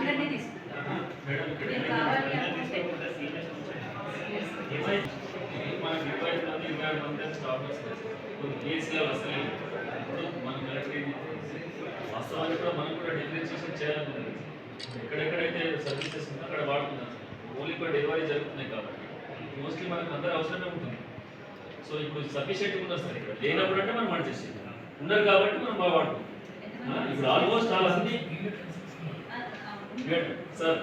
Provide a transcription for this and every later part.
ఇవన్నీ తీసుకుంటాం మీరు కావాలి కూడా మనం కూడా డిఫరెన్షియేషన్ చేయాలనుకుంది ఎక్కడెక్కడైతే సర్వీసెస్ ఉందో అక్కడ వాడుతున్నాం ఓన్లీ కూడా డెలివరీ జరుగుతున్నాయి కాబట్టి. మోస్ట్లీ మనకు అందరూ అవసరమే ఉంటుంది. సో ఇప్పుడు సఫిషియెంట్ ఉన్నారు సార్ ఇక్కడ. లేనప్పుడు అంటే మనం మనం చేసేది. ఉన్నారు కాబట్టి మనం బాగా వాడుకుంటాం ఇప్పుడు ఆల్మోస్ట్ చాలా సార్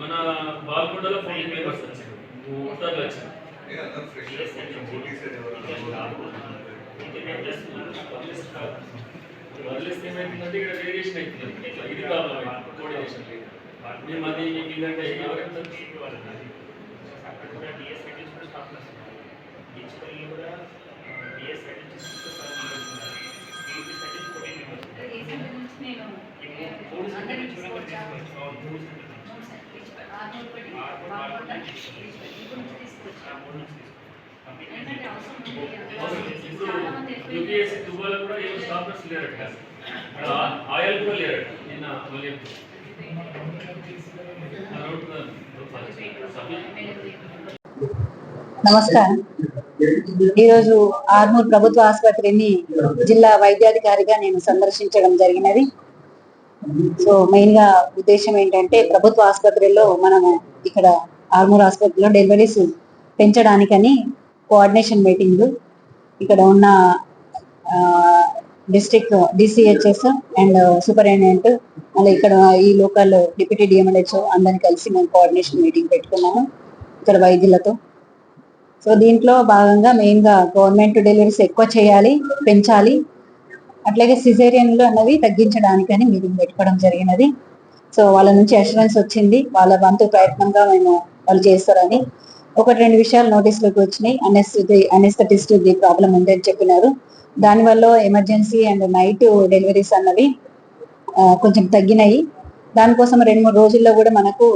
మన బాల్కొండలో ఫోర్టీన్ మెంబర్స్ వచ్చారు ఉత్తర్లు వచ్చారు వదిలేస్తే ఏమైందంటే ఇక్కడ వేరియేషన్ అవుతుంది ఇది ప్రాబ్లం కోఆర్డినేషన్ మేము అది మీకు ఇదంటే ఎవరైనా ఇప్పుడు యూపీఎస్సీ దుబాలో కూడా ఏం స్టాఫర్స్ లేరట ఇక్కడ ఆయిల్ కూడా లేరట నిన్న మళ్ళీ నమస్కారం ఈరోజు ఆర్మూర్ ప్రభుత్వ ఆసుపత్రిని జిల్లా వైద్యాధికారిగా నేను సందర్శించడం జరిగినది. సో మెయిన్గా ఉద్దేశం ఏంటంటే ప్రభుత్వ ఆసుపత్రిలో మనము ఇక్కడ ఆర్మూర్ ఆసుపత్రిలో డెలివరీస్ పెంచడానికని కోఆర్డినేషన్ మీటింగ్ ఇక్కడ ఉన్న డిస్ట్రిక్ట్ డిసిహెచ్ఎస్ అండ్ సూపరింటెండెంట్ మళ్ళీ ఇక్కడ ఈ లోకల్ డిప్యూటీ డిఎంఎల్హెచ్ఓ అందరిని కలిసి మేము కోఆర్డినేషన్ మీటింగ్ పెట్టుకున్నాము. ఇక్కడ వైద్యులతో. సో దీంట్లో భాగంగా మెయిన్గా గవర్నమెంట్ డెలివరీస్ ఎక్కువ చేయాలి పెంచాలి. అట్లాగే సిజేరియన్లు అన్నవి తగ్గించడానికని మీటింగ్ పెట్టుకోవడం జరిగినది. సో వాళ్ళ నుంచి అష్యూరెన్స్ వచ్చింది. వాళ్ళ వంతు ప్రయత్నంగా మేము వాళ్ళు చేస్తారని. ఒకటి రెండు విషయాలు నోటీసులోకి వచ్చినాయి. అనెస్థి అనెస్థటిస్ట్ ది ప్రాబ్లం ఉందని చెప్పినారు. దానివల్ల ఎమర్జెన్సీ అండ్ నైట్ డెలివరీస్ అన్నవి కొంచెం తగ్గినాయి. దానికోసం రెండు మూడు రోజుల్లో కూడా మనకు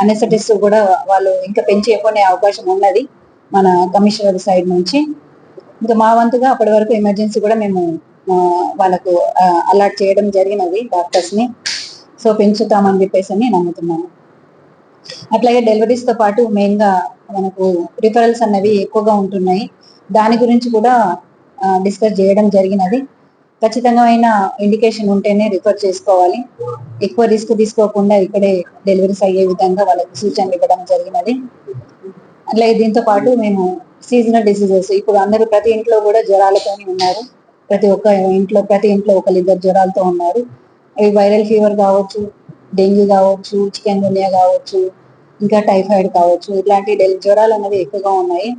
అనెస్థటిస్ట్ కూడా వాళ్ళు ఇంకా పెంచేయకునే అవకాశం ఉన్నది మన కమిషనర్ సైడ్ నుంచి. ఇంకా మా వంతుగా అప్పటి వరకు ఎమర్జెన్సీ కూడా మేము వాళ్ళకు అలాట్ చేయడం జరిగినది డాక్టర్స్ని. సో పెంచుతామని చెప్పేసి అని నమ్ముతున్నాను. అట్లాగే డెలివరీస్తో పాటు మెయిన్గా మనకు రిఫరల్స్ అన్నవి ఎక్కువగా ఉంటున్నాయి. దాని గురించి కూడా డిస్కస్ చేయడం జరిగినది. ఖచ్చితంగా ఇండికేషన్ ఉంటేనే రిఫర్ చేసుకోవాలి. ఎక్కువ రిస్క్ తీసుకోకుండా ఇక్కడే డెలివరీస్ అయ్యే విధంగా వాళ్ళకి సూచనలు ఇవ్వడం జరిగినది. అట్లాగే దీంతో పాటు మేము సీజనల్ డిసీజెస్ ఇప్పుడు అందరూ ప్రతి ఇంట్లో కూడా జ్వరాలతోనే ఉన్నారు. ప్రతి ఒక్క ఇంట్లో ప్రతి ఇంట్లో ఒకరిద్దరు జ్వరాలతో ఉన్నారు. అవి వైరల్ ఫీవర్ కావచ్చు డెంగ్యూ కావచ్చు చికెన్ గునియా కావచ్చు ఇంకా టైఫాయిడ్ కావచ్చు ఇట్లాంటి డెల్ జ్వరాలు అనేవి ఎక్కువగా ఉన్నాయి.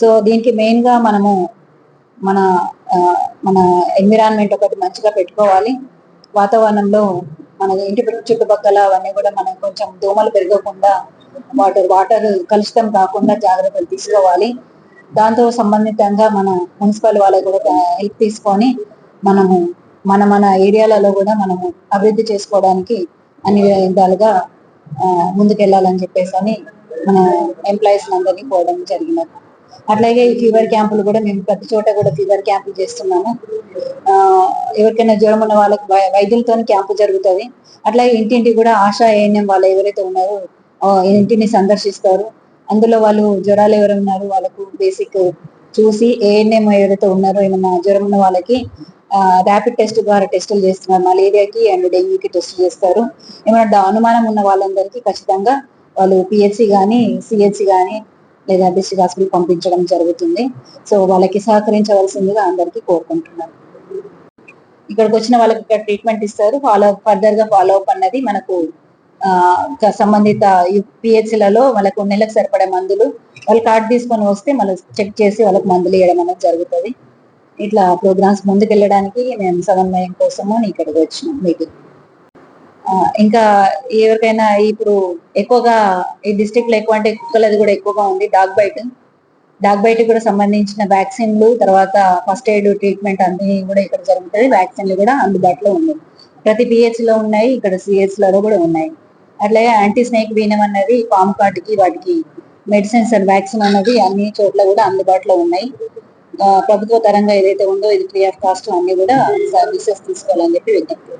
సో దీనికి మెయిన్గా మనము మన మన ఎన్విరాన్మెంట్ ఒకటి మంచిగా పెట్టుకోవాలి. వాతావరణంలో మన ఇంటి చుట్టుపక్కల అవన్నీ కూడా మనం కొంచెం దోమలు పెరగకుండా వాటర్ వాటర్ కలుషితం కాకుండా జాగ్రత్తలు తీసుకోవాలి. దాంతో సంబంధితంగా మన మున్సిపల్ వాళ్ళకి కూడా హెల్ప్ తీసుకొని మనము మన మన ఏరియాలలో కూడా మనము అభివృద్ధి చేసుకోవడానికి అన్ని విధాలుగా ముందుకెళ్ళాలని చెప్పేసి అని మన ఎంప్లాయీస్ అందరినీ కోవడం జరిగినది. అట్లాగే ఈ ఫీవర్ క్యాంపులు కూడా మేము ప్రతి చోట కూడా ఫీవర్ క్యాంపులు చేస్తున్నాము. ఎవరికైనా జ్వరం ఉన్న వాళ్ళకి వై- వైద్యులతో క్యాంపు జరుగుతుంది. అట్లాగే ఇంటింటి కూడా ఆశా ఏఎన్ఎం వాళ్ళు ఎవరైతే ఉన్నారో ఇంటిని సందర్శిస్తారు. అందులో వాళ్ళు జ్వరాలు ఎవరు ఉన్నారు వాళ్ళకు బేసిక్ చూసి ఏఎన్ఎం ఎవరైతే ఉన్నారో ఏమైనా జ్వరం ఉన్న వాళ్ళకి ర్యాపిడ్ టెస్ట్ ద్వారా టెస్టులు చేస్తున్నారు. మలేరియాకి అండ్ డెంగ్యూకి టెస్ట్ చేస్తారు. ఏమైనా అనుమానం ఉన్న వాళ్ళందరికీ ఖచ్చితంగా వాళ్ళు పిహెచ్సి కానీ సిహెచ్సి కానీ లేదా డిస్ట్రిక్ట్ పంపించడం జరుగుతుంది. సో వాళ్ళకి సహకరించవలసిందిగా అందరికీ కోరుకుంటున్నాను. ఇక్కడికి వచ్చిన వాళ్ళకి ఇక్కడ ట్రీట్మెంట్ ఇస్తారు. ఫాలో ఫర్దర్గా ఫాలో అప్ అన్నది మనకు ఆ, సంబంధిత పిహెచ్లలో వాళ్ళకు నెలకు సరిపడే మందులు వాళ్ళు కార్డు తీసుకొని వస్తే మళ్ళీ చెక్ చేసి వాళ్ళకి మందులు ఇవ్వడం అనేది జరుగుతుంది. ఇట్లా ప్రోగ్రామ్స్ ముందుకెళ్ళడానికి మేము సమన్వయం కోసము ఇక్కడికి వచ్చినాం. మీటింగ్ ఇంకా ఎవరికైనా ఇప్పుడు ఎక్కువగా ఈ డిస్ట్రిక్ట్లో ఎక్కువ అంటే కుక్కలది కూడా ఎక్కువగా ఉంది డాగ్ బైట్ డాగ్ బైట్ కూడా సంబంధించిన వ్యాక్సిన్లు తర్వాత ఫస్ట్ ఎయిడ్ ట్రీట్మెంట్ అన్ని కూడా ఇక్కడ జరుగుతుంది వ్యాక్సిన్లు కూడా అందుబాటులో ఉన్నాయి. ప్రతి పిహెచ్లో ఉన్నాయి ఇక్కడ సిహెచ్లలో కూడా ఉన్నాయి. అట్లాగే యాంటీ స్నేక్ వీనం అన్నది పాము కాటుకి వాటికి మెడిసిన్స్ అండ్ వ్యాక్సిన్ అన్నది అన్ని చోట్ల కూడా అందుబాటులో ఉన్నాయి. ప్రభుత్వ తరంగా ఏదైతే ఉందో ఇది ఫ్రీ ఆఫ్ కాస్ట్ అన్ని కూడా సర్వీసెస్ తీసుకోవాలని చెప్పి విజ్ఞప్తి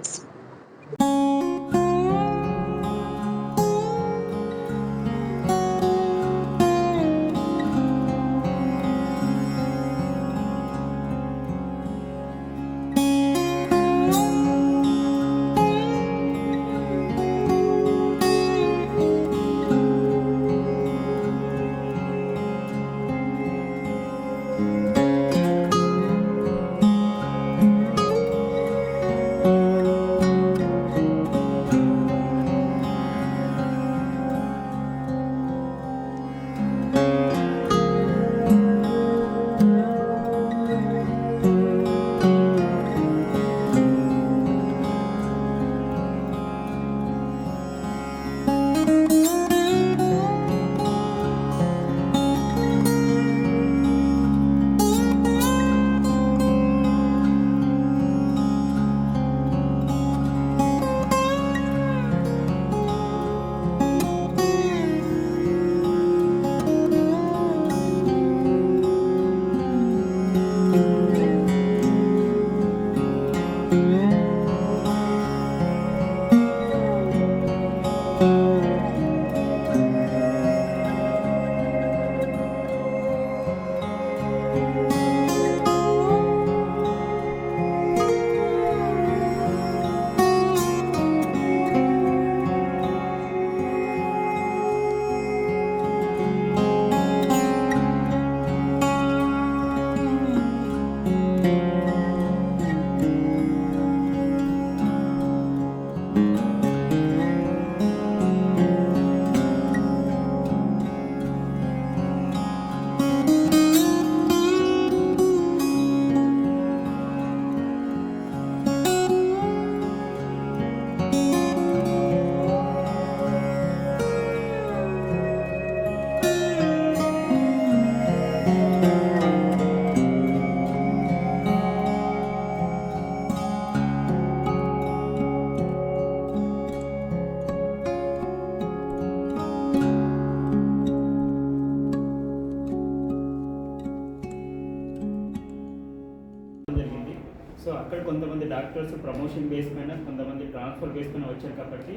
డాక్టర్స్ ప్రమోషన్ బేస్ పైన కొంతమంది ట్రాన్స్ఫర్ బేస్ పైన వచ్చారు కాబట్టి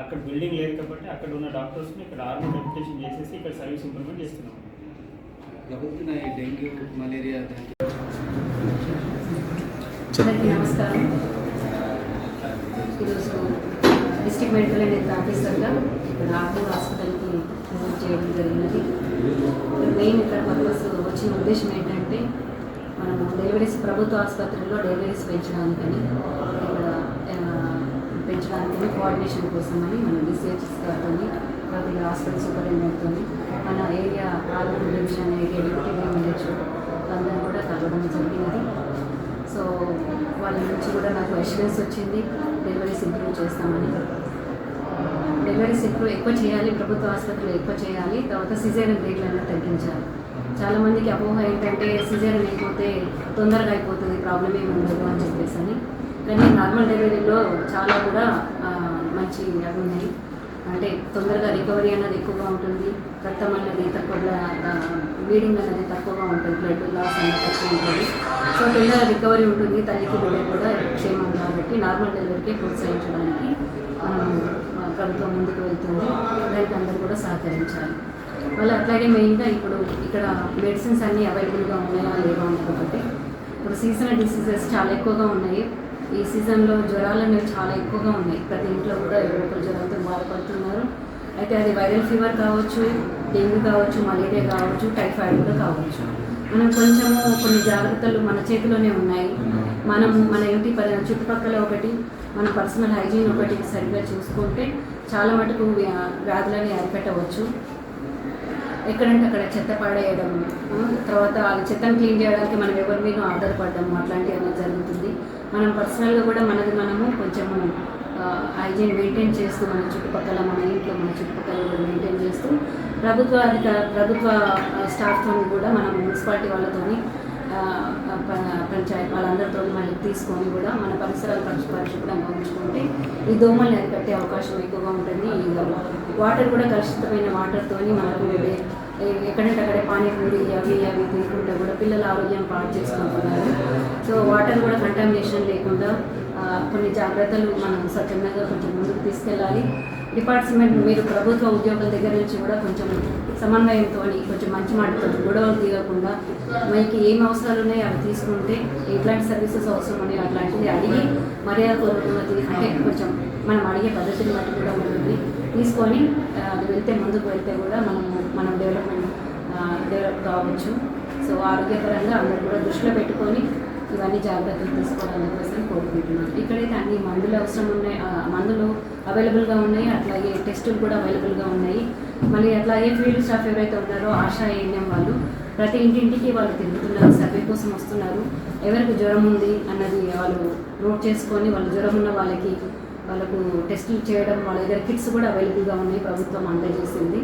అక్కడ బిల్డింగ్ లేదు కాబట్టి అక్కడ ఉన్న డాక్టర్స్ని ఇక్కడ ఆర్మీ రెప్యుటేషన్ చేసేసి ఇక్కడ సర్వీస్ ఇంప్రూవ్మెంట్ చేస్తున్నాం. డెంగ్యూ మలేరియా నమస్కారం. ఈరోజు డిస్ట్రిక్ట్ మెడికల్ అండ్ హెల్త్ ఆఫీసర్గా ఇక్కడ ఆర్మూర్ హాస్పిటల్కి విజిట్ చేయడం జరిగినది. మెయిన్ ఇక్కడ పర్పస్ వచ్చిన ఉద్దేశం ఏంటంటే మనము డెలివరీస్ ప్రభుత్వ ఆసుపత్రుల్లో డెలివరీస్ పెంచడానికని ఇక్కడ ఆ, పెంచడానికని కోఆర్డినేషన్ కోసమని మనం డిసిహెచ్ఎస్ గారితో ప్రతి హాస్పిటల్ సూపరింటెండెంట్తో మన ఏరియా ఆరోగ్య డివిజన్ ఏరియా డిప్యూటీ మేనేజర్ అందరం కూడా కలవడం జరిగినది. సో వాళ్ళ నుంచి కూడా నాకు అష్యూరెన్స్ వచ్చింది డెలివరీస్ ఇంప్రూవ్ చేస్తామని. డెలివరీస్ ఎక్కువ ఎక్కువ చేయాలి ప్రభుత్వ ఆసుపత్రులు ఎక్కువ చేయాలి తర్వాత సిజేరియన్ రేట్లను తగ్గించాలి. చాలా మందికి అపోహ ఏంటంటే సిజేరియన్ అయిపోతే తొందరగా అయిపోతుంది ప్రాబ్లం ఏమి ఉండదు అని చెప్పేసి అని కానీ నార్మల్ డెలివరీలో చాలా కూడా మంచి అవి ఉన్నాయి అంటే తొందరగా రికవరీ అన్నది ఎక్కువగా ఉంటుంది. రక్తం అన్నది తక్కువ బ్లీడింగ్ అనేది తక్కువగా ఉంటుంది. బ్లడ్ లాస్ అనేది తక్కువ ఉంటుంది. సో తొందరగా రికవరీ ఉంటుంది. తల్లికి బిడ్డ కూడా క్షేమం కాబట్టి నార్మల్ డెలివరీకి ప్రోత్సహించడానికి ప్రభుత్వం ముందుకు వెళ్తుంది. దానికి అందరూ కూడా సహకరించాలి. మళ్ళీ అట్లాగే మెయిన్గా ఇప్పుడు ఇక్కడ మెడిసిన్స్ అన్నీ అవైలబుల్గా ఉన్నాయా లేవా అనుకోకపోతే ఇప్పుడు సీజనల్ డిసీజెస్ చాలా ఎక్కువగా ఉన్నాయి. ఈ సీజన్లో జ్వరాలు అనేవి చాలా ఎక్కువగా ఉన్నాయి. ప్రతి ఇంట్లో కూడా ఎవరో ఒకరు జ్వరంతో బాధపడుతున్నారు. అయితే అది వైరల్ ఫీవర్ కావచ్చు డెంగ్యూ కావచ్చు మలేరియా కావచ్చు టైఫాయిడ్ కూడా కావచ్చు. మనం కొంచెము కొన్ని జాగ్రత్తలు మన చేతిలోనే ఉన్నాయి. మనం మన ఇంటి పరి చుట్టుపక్కల ఒకటి మన పర్సనల్ హైజీన్ ఒకటి సరిగ్గా చూసుకుంటే చాలా మటుకు వ్యాధులని అరికట్టవచ్చు ఎక్కడంటే అక్కడ చెత్త పడేయడం తర్వాత ఆ చెత్తను క్లీన్ చేయడానికి మనం ఎవరి మీద ఆధారపడడం అట్లాంటివన్నీ జరుగుతుంది. మనం పర్సనల్గా కూడా మనది మనము కొంచెము హైజీన్ మెయింటైన్ చేస్తూ మన చుట్టుపక్కల మన ఇంట్లో మన చుట్టుపక్కల కూడా మెయింటైన్ చేస్తూ ప్రభుత్వ అధిక ప్రభుత్వ స్టాఫ్తో కూడా మనం మున్సిపాలిటీ వాళ్ళతోని ఆ, పంచాయత్ వాళ్ళందరితో మళ్ళీ తీసుకొని కూడా మన పరిసరాలు పరిశుభ్రంగా ఉంచుకుంటే ఈ దోమల్ని అరికట్టే అవకాశం ఎక్కువగా ఉంటుంది. ఈ వాటర్ కూడా కలుషితమైన వాటర్తోని మనకు ఎక్కడంటే అక్కడే పానీపూరి అవి అవి తీసుకుంటే కూడా పిల్లల ఆరోగ్యం పాడు చేసుకుంటున్నారు సో వాటర్ కూడా కంటామినేషన్ లేకుండా కొన్ని జాగ్రత్తలు మనం స్వచ్ఛందంగా కొంచెం ముందుకు తీసుకెళ్ళాలి. డిపార్ట్మెంట్ మీరు ప్రభుత్వ ఉద్యోగుల దగ్గర నుంచి కూడా కొంచెం సమన్వయంతో కొంచెం మంచి మాటతో గొడవలు తీయకుండా మీకు ఏం అవసరాలు ఉన్నాయో అవి తీసుకుంటే ఎట్లాంటి సర్వీసెస్ అవసరం ఉన్నాయో అట్లాంటివి అడిగి మర్యాద పూర్వకంగా అంటే కొంచెం మనం అడిగే పద్ధతిని బట్టి కూడా ఉంటుంది. తీసుకొని వెళ్తే ముందుకు వెళ్తే కూడా మనము మనం డెవలప్మెంట్ డెవలప్ కావచ్చు. సో ఆరోగ్యపరంగా అందరూ కూడా దృష్టిలో పెట్టుకొని ఇవన్నీ జాగ్రత్తలు తీసుకోవాలని కోసం కోరుకుంటున్నాను. ఇక్కడైతే అన్ని మందులు అవసరం ఉన్నాయి మందులు అవైలబుల్గా ఉన్నాయి అట్లాగే టెస్టులు కూడా అవైలబుల్గా ఉన్నాయి. మళ్ళీ అట్లాగే ఫీల్డ్ స్టాఫ్ ఎవరైతే ఉన్నారో ఆశా ఏఎన్ఎం వాళ్ళు ప్రతి ఇంటింటికి వాళ్ళు తిరుగుతున్నారు సర్వే కోసం వస్తున్నారు. ఎవరికి జ్వరం ఉంది అన్నది వాళ్ళు నోట్ చేసుకొని వాళ్ళు జ్వరం ఉన్న వాళ్ళకి వాళ్ళకు టెస్టులు చేయడం వాళ్ళ దగ్గర కిట్స్ కూడా అవైలబుల్గా ఉన్నాయి ప్రభుత్వం అందజేసింది.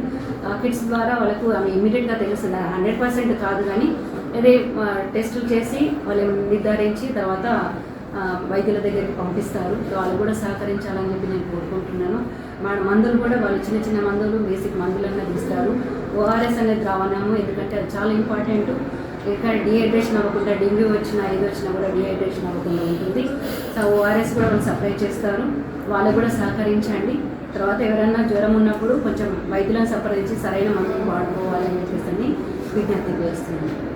ఆ కిట్స్ ద్వారా వాళ్ళకు అవి ఇమీడియట్గా తెలుస్తుంది హండ్రెడ్ పర్సెంట్ కాదు కానీ అదే టెస్టులు చేసి వాళ్ళు నిర్ధారించి తర్వాత వైద్యుల దగ్గరికి పంపిస్తారు. వాళ్ళు కూడా సహకరించాలని చెప్పి నేను కోరుకుంటున్నాను. మన మందులు కూడా వాళ్ళు చిన్న చిన్న మందులు బేసిక్ మందులు అన్నది ఇస్తారు ఓఆర్ఎస్ అనేది ద్రావణము ఎందుకంటే అది చాలా ఇంపార్టెంట్. ఇక్కడ డిహైడ్రేషన్ అవ్వకుండా డెంగ్యూ వచ్చినా ఏది వచ్చినా కూడా డిహైడ్రేషన్ అవ్వకుండా ఉంటుంది. ఓఆర్ఎస్ కూడా వాళ్ళు సప్లై చేస్తారు వాళ్ళు కూడా సహకరించండి. తర్వాత ఎవరైనా జ్వరం ఉన్నప్పుడు కొంచెం వైద్యులను సంప్రదించి సరైన మందులు వాడుకోవాలని చెప్పేసి అని విజ్ఞప్తి చేస్తున్నాను.